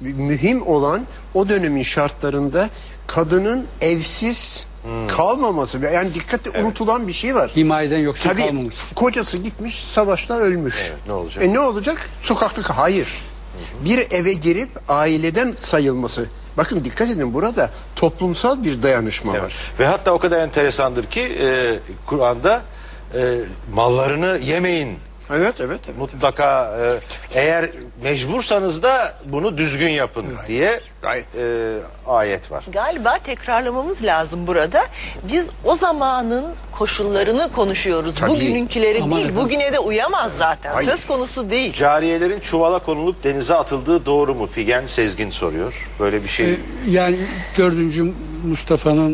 mühim olan o dönemin şartlarında kadının evsiz kalmaması. Yani dikkatle unutulan bir şey var. Himayeden yoksun Tabii kalmamış. kocası gitmiş savaşta ölmüş. ne olacak? E ne olacak? Sokakta hayır. Bir eve girip aileden sayılması. Bakın dikkat edin burada toplumsal bir dayanışma var. Ve hatta o kadar enteresandır ki e, Kur'an'da e, mallarını yemeyin. Evet evet. evet. Mutlaka e, eğer mecbursanız da bunu düzgün yapın diye Gayet. e, ayet var. Galiba tekrarlamamız lazım burada. Biz o zamanın koşullarını konuşuyoruz. Tabii. Bugününkileri Aman değil. efendim. Bugüne de uyamaz zaten. Hayır. Söz konusu değil. Cariyelerin çuvala konulup denize atıldığı doğru mu? Figen Sezgin soruyor. Böyle bir şey. E, Yani 4. Mustafa'nın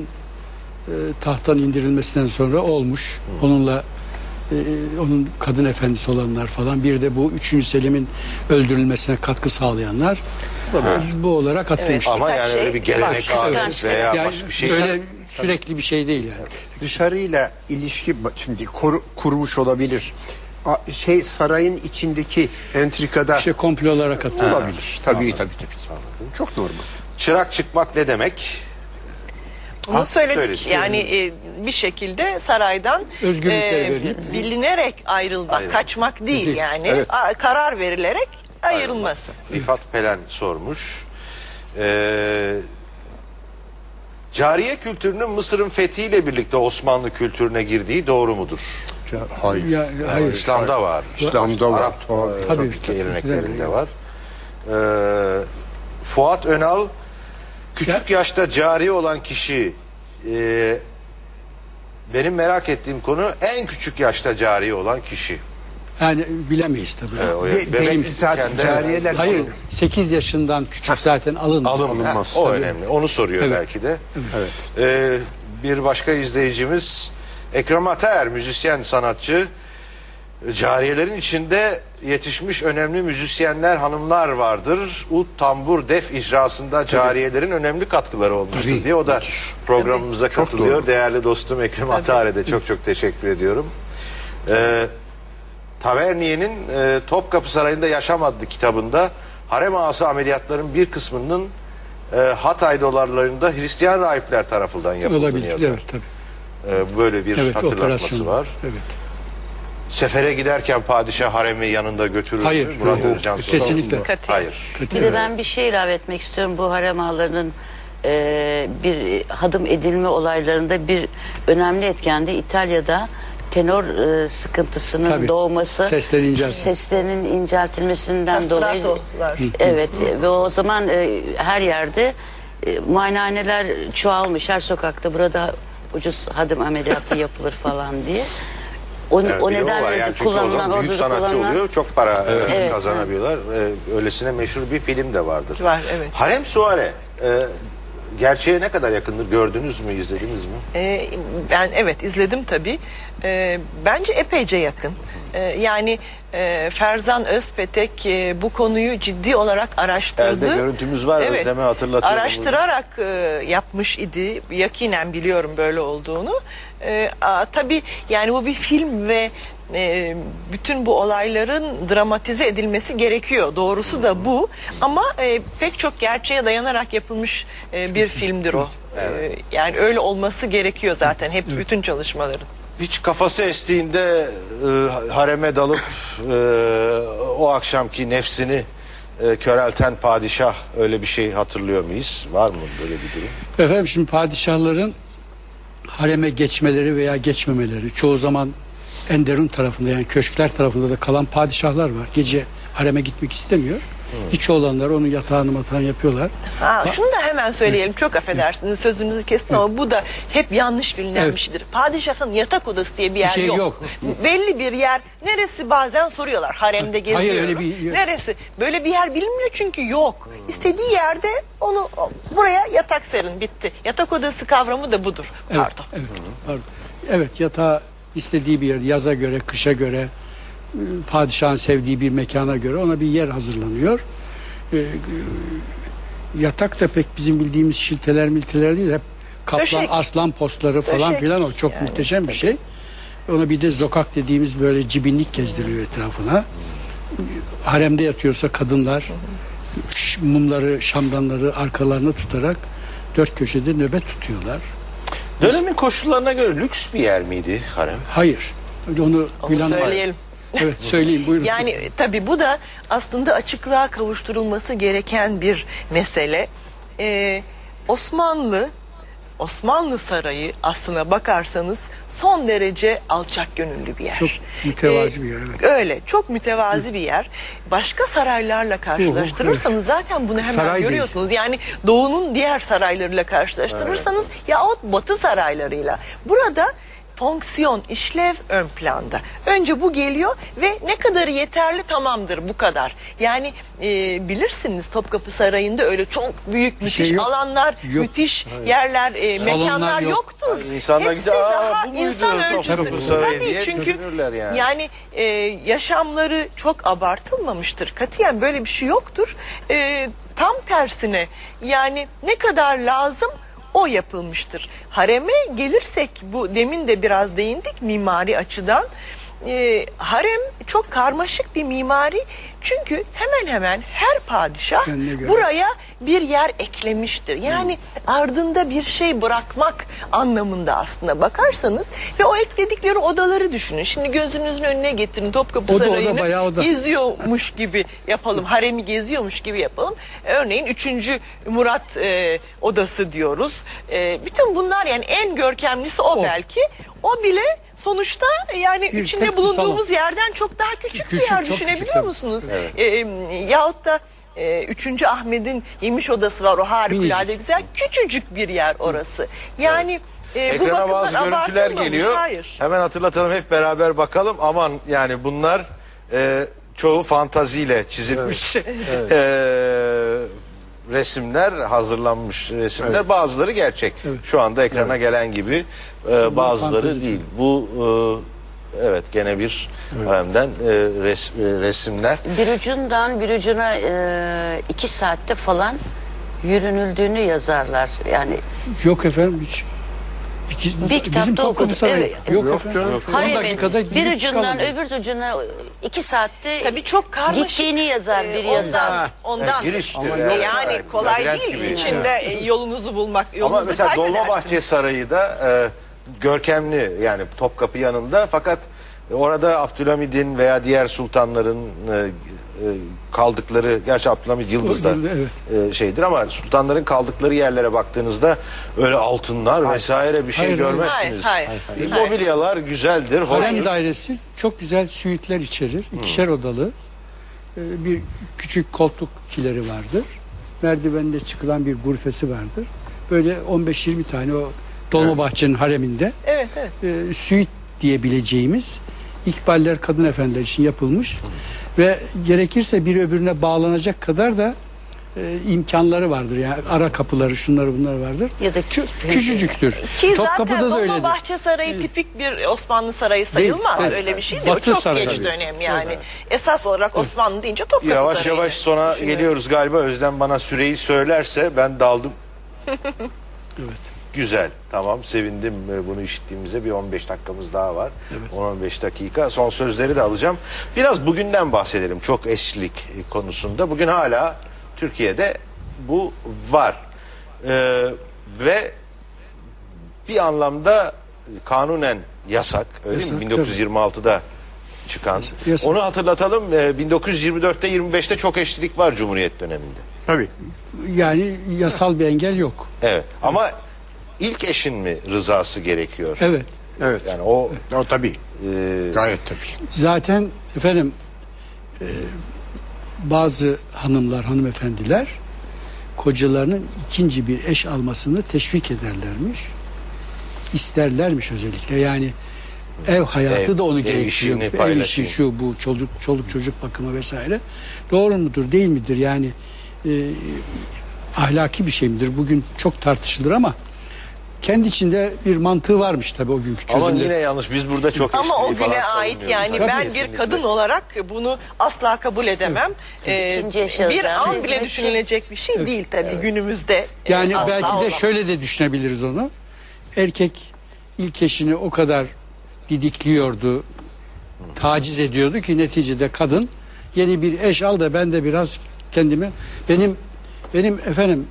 e, tahttan indirilmesinden sonra olmuş. Onunla e, onun kadın efendisi olanlar falan. Bir de bu 3. Selim'in öldürülmesine katkı sağlayanlar. Bu olarak atılmışlar. Ama yani şey öyle bir gelenek, var. adet veya Yani başka bir şey. öyle sürekli bir şey değil yani. Dışarıyla ilişki şimdi kur- kurmuş olabilir. A- şey sarayın içindeki entrikada İşte komplolara katılıyor. olabilir. Tabii tabii tabii. Çok normal. Çırak çıkmak ne demek? Bunu söyledik. söyledik. Yani e, bir şekilde saraydan Özgürlükleri verip- bilinerek ayrılmak, Ayrılmak. kaçmak değil Değil. yani. Evet. A- karar verilerek ayrılması. Rifat Pelen sormuş. Ee, cariye kültürünün Mısır'ın fethiyle birlikte Osmanlı kültürüne girdiği doğru mudur? Hayır. Ya, hayır. İslam'da var. İslam'da var. Arap Tabii. e, tabii. geleneklerinde var. Ee, Fuat Önal küçük yaşta cari olan kişi e, benim merak ettiğim konu en küçük yaşta cari olan kişi. Yani bilemeyiz tabii. Ee, o Be- bebek benim zaten kendi- cariyeler Hayır 8 yaşından küçük zaten alınmaz. Alım, Alınmaz. heh, o Tabii. önemli. Onu soruyor Evet. belki de. Evet. Ee, bir başka izleyicimiz Ekrem Ataer müzisyen sanatçı cariyelerin içinde yetişmiş önemli müzisyenler hanımlar vardır. Ud, tambur, def icrasında cariyelerin önemli katkıları olmuştur Tabii, diye o da müthiş. programımıza Çok katılıyor. doğru. Değerli dostum Ekrem Ataer'e de çok çok teşekkür ediyorum. Ee, Taverniye'nin e, Topkapı Sarayı'nda Yaşam adlı kitabında harem ağası ameliyatların bir kısmının e, Hatay dolarlarında Hristiyan rahipler tarafından yapıldığını Olabilir. yazar. Evet tabii. E, böyle bir Evet hatırlatması operasyon. var. Evet. Sefere giderken padişah haremi yanında götürür. mü? Hayır. Murat Yok, Özcan sorar. kesinlikle. Katiyen. Hayır. Bir de ben bir şey ilave etmek istiyorum. Bu harem ağalarının e, bir hadım edilme olaylarında bir önemli etken de İtalya'da tenor e, sıkıntısının Tabii. doğması, Seslerin inceltilmesi. seslerinin inceltilmesinden dolayı. Castratolar. Evet ve o zaman e, her yerde e, muayenehaneler çoğalmış her sokakta. Burada ucuz hadım ameliyatı yapılır falan diye. O, Evet, o nedenle Yani çünkü o zaman büyük sanatçı kullanılan oluyor. Çok para e, Evet. kazanabiliyorlar. E, öylesine meşhur bir film de vardır. Var, evet. Harem Suare e, gerçeğe ne kadar yakındır? Gördünüz mü, izlediniz mi? Ee, ben evet izledim tabii. Ee, bence epeyce yakın. Ee, yani e, Ferzan Özpetek e, bu konuyu ciddi olarak araştırdı. Elde görüntümüz var, Özlem'e hatırlatıyorum Araştırarak e, yapmış idi. Yakinen biliyorum böyle olduğunu. Ee, a, tabii yani bu bir film ve e, bütün bu olayların dramatize edilmesi gerekiyor. Doğrusu da bu. Ama e, pek çok gerçeğe dayanarak yapılmış e, bir filmdir o. Ee, yani öyle olması gerekiyor zaten hep bütün çalışmaların. Hiç kafası estiğinde e, hareme dalıp e, o akşamki nefsini e, körelten padişah öyle bir şey hatırlıyor muyuz? Var mı böyle bir durum? Efendim şimdi padişahların hareme geçmeleri veya geçmemeleri çoğu zaman Enderun tarafında yani köşkler tarafında da kalan padişahlar var. Gece hareme gitmek istemiyor. Hiç olanlar onun yatağını matağını yapıyorlar. Ha, şunu da hemen söyleyelim. Çok affedersiniz sözünüzü kestim ama bu da hep yanlış bilinen Evet. bir şeydir. Padişahın yatak odası diye bir yer şey yok. yok. Belli bir yer. Neresi bazen soruyorlar. Haremde geziyoruz. Hayır, öyle bir- Neresi? Böyle bir yer bilinmiyor çünkü yok. İstediği yerde onu buraya yatak serin bitti. Yatak odası kavramı da budur. Evet, Pardon. Evet, pardon. Evet yatağı istediği bir yer yaza göre kışa göre padişahın sevdiği bir mekana göre ona bir yer hazırlanıyor. E, e, yatak da pek bizim bildiğimiz şilteler milteler değil hep kaplan Döşek. aslan postları falan Döşek. filan o çok muhteşem bir şey. Ona bir de zokak dediğimiz böyle cibinlik gezdiriliyor etrafına. Haremde yatıyorsa kadınlar mumları, şamdanları arkalarına tutarak dört köşede nöbet tutuyorlar. Dönemin koşullarına göre lüks bir yer miydi harem? Hayır. Onu Onu Gülhan- söyleyelim. Evet söyleyeyim buyurun. Yani e, tabii bu da aslında açıklığa kavuşturulması gereken bir mesele. Ee, Osmanlı Osmanlı Sarayı aslına bakarsanız son derece alçak gönüllü bir yer. Ee, Çok mütevazi bir yer, evet. Öyle çok mütevazi bir yer. Başka saraylarla karşılaştırırsanız zaten bunu hemen Saray değil. görüyorsunuz. Yani doğunun diğer saraylarıyla karşılaştırırsanız yahut batı saraylarıyla. Burada fonksiyon, işlev ön planda. Önce bu geliyor ve ne kadarı yeterli tamamdır bu kadar. Yani e, bilirsiniz Topkapı Sarayı'nda öyle çok büyük müthiş şey yok. alanlar, Yok. müthiş yerler, e, Salonlar mekanlar yok. yoktur. Yani insanlar Hepsi gider, "Aa, daha bu insan ölçüsü. Sarayı?" Tabii çünkü düşünürler yani. yani e, yaşamları çok abartılmamıştır. Katiyen böyle bir şey yoktur. E, tam tersine yani ne kadar lazım o yapılmıştır. Hareme gelirsek bu demin de biraz değindik mimari açıdan. E, harem çok karmaşık bir mimari çünkü hemen hemen her padişah buraya bir yer eklemiştir. Yani ardında bir şey bırakmak anlamında aslında bakarsanız ve o ekledikleri odaları düşünün. Şimdi gözünüzün önüne getirin Topkapı Oda, oda, Sarayı'nı bayağı oda. geziyormuş gibi yapalım. Haremi geziyormuş gibi yapalım. Örneğin 3. Murat e, odası diyoruz. E, bütün bunlar yani en görkemlisi o, O. belki. O bile sonuçta yani Bir içinde bir bulunduğumuz salon. yerden çok daha küçük, bir Küçük, yer çok küçük düşünebiliyor tabii. musunuz? E, yahut da e, 3. Ahmet'in yemiş odası var o harikulade Minicik. güzel. Küçücük bir yer orası. Yani e, bu Ekrana bazı görüntüler geliyor. Hayır. Hemen hatırlatalım hep beraber bakalım. Aman yani bunlar e, çoğu fantaziyle çizilmiş e, resimler, hazırlanmış resimler. Bazıları gerçek. Şu anda ekrana gelen gibi e, bazıları fantezi. değil. Bu e, evet gene bir haremden e, res- e, resimler. Bir ucundan bir ucuna e, iki saatte falan yürünüldüğünü yazarlar. Yani Yok efendim hiç. İki, Bir kitapta bizim okudum, evet. Yok, Yok canım. 10 Haremin dakikada bir gidip ucundan çıkalım. öbür ucuna iki saatte Tabii çok karmaşık. gittiğini yazar bir Ee, yazar. Ondan, ondan. Ha, giriştir Ama yani. yani kolay değil gibi. içinde e, yolunuzu bulmak. Ama Yolunuzu mesela kaybedersiniz. Dolmabahçe Sarayı da e, görkemli yani Topkapı yanında fakat orada Abdülhamid'in veya diğer sultanların e, e, kaldıkları gerçi Abdülhamid Yıldız da Evet. e, şeydir ama sultanların kaldıkları yerlere baktığınızda öyle altınlar vesaire bir şey Hayır, hayır. görmezsiniz. Hayır, hayır, hayır. Mobilyalar güzeldir, hoştur. Harem dairesi çok güzel süitler içerir. İkişer odalı. Bir küçük koltuk kileri vardır. Merdivende çıkılan bir gurfesi vardır. Böyle 15-20 tane o Dolmabahçe'nin hareminde Evet evet. e, süit diyebileceğimiz ikballer kadın efendiler için yapılmış ve gerekirse bir öbürüne bağlanacak kadar da e, imkanları vardır. Yani ara kapıları şunları bunlar vardır. Ya da Kü- küçücüktür. Ki Topkapı'da da öyledir. Dolmabahçe Sarayı tipik bir Osmanlı sarayı sayılmaz. Değil, Öyle bir şey değil. Batı o çok sarayı geç dönem yani. Esas olarak Osmanlı deyince Topkapı Yavaş Sarayı. yavaş sona geliyoruz galiba. Özlem bana süreyi söylerse ben daldım. Evet. Güzel. Tamam sevindim e, bunu işittiğimize. Bir 15 dakikamız daha var. 10-15 dakika. Son sözleri de alacağım. Biraz bugünden bahsedelim. Çok eşlik e, konusunda. Bugün hala Türkiye'de bu var. Ee, ve bir anlamda kanunen yasak. Öyle Yasak, mi? 1926'da çıkan. Yasak. Onu hatırlatalım. Ee, 1924'te 25'te çok eşlilik var Cumhuriyet döneminde. Tabii. Yani yasal bir engel yok. Evet. Ama ilk eşin mi rızası gerekiyor? Evet. Evet. Yani o O tabii. e, Gayet tabii. Zaten efendim e, bazı hanımlar, hanımefendiler kocalarının ikinci bir eş almasını teşvik ederlermiş. İsterlermiş özellikle. Yani ev hayatı Ev- da onu ev gerektiriyor. işini Ev işi, paylaşayım. şu bu çocuk çoluk çocuk bakımı vesaire. Doğru mudur, değil midir? Yani e, ahlaki bir şey midir? Bugün çok tartışılır ama kendi içinde bir mantığı varmış tabii o günkü çözümde. ama yine yanlış. Biz burada çok Ama o güne ait yani Tabii, ben kesinlikle. bir kadın olarak bunu asla kabul edemem. Ee, İkinci eş bir an bile düşünülecek bir şey değil tabii günümüzde. Yani Ee, asla belki de olamaz. şöyle de düşünebiliriz onu. Erkek ilk eşini o kadar didikliyordu, taciz ediyordu ki neticede kadın yeni bir eş al da ben de biraz kendimi benim benim efendim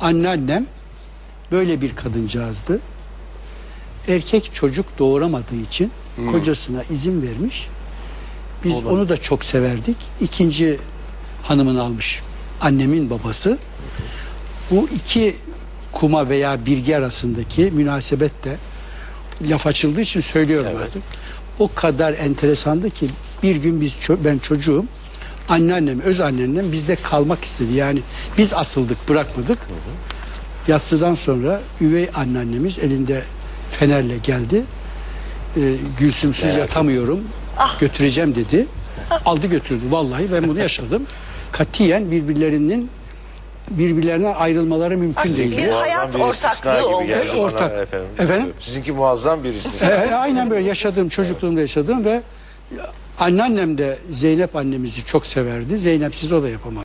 anneannem böyle bir kadıncağızdı. Erkek çocuk doğuramadığı için kocasına izin vermiş. Biz onu da çok severdik. İkinci hanımını almış. Annemin babası. Bu iki kuma veya bilgi arasındaki münasebet de laf açıldığı için söylüyorum artık. O kadar enteresandı ki bir gün biz ben çocuğum anneannem öz anneannem bizde kalmak istedi. Yani biz asıldık bırakmadık. Yatsıdan sonra üvey anneannemiz elinde fenerle geldi. Ee, Gülsümsüz yatamıyorum. Götüreceğim dedi. Aldı götürdü. Vallahi ben bunu yaşadım. Katiyen birbirlerinin birbirlerine ayrılmaları mümkün Aslında değil. bir hayat bir ortaklığı gibi oldu. geldi bana Ortak. efendim. Efendim? Sizinki muazzam bir istisna. E, aynen böyle yaşadığım çocukluğumda yaşadım ve anneannem de Zeynep annemizi çok severdi. Zeynepsiz o da yapamaz.